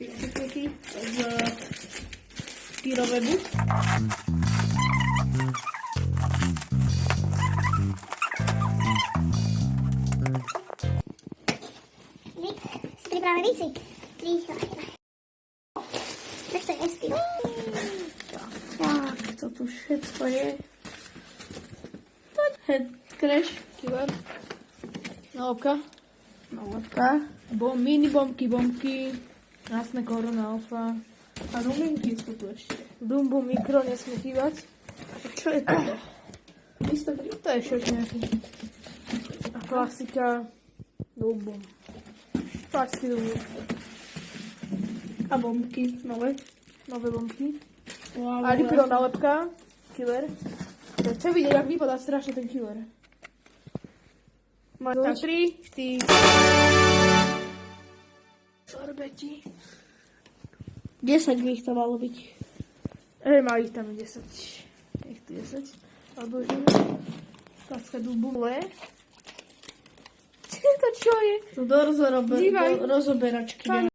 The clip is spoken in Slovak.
Taki z tirowy Tak to tu všetko je. Head crash, kibar. Naopka. Naopka. Bom, mini bomky, bomky. Jasné korona alfa. A ruminky sú tu ešte. Dumbo mikro nesmie chýbať. Čo je toto? Isto, to je všetko nejaký. A klasika. Dumbo. Klasický dumbo. A bombky, nové. Nové bombky. Wow, A Ripiro nálepka, killer. To chce vidieť, jak vypadá strašne ten killer. Má tak 3, 4. Sorbeti. 10 by ich to malo byť. Hej, má ich tam 10. Nech tu 10. Alebo že Paska dubule. to čo je? To do, rozoberačky. Pán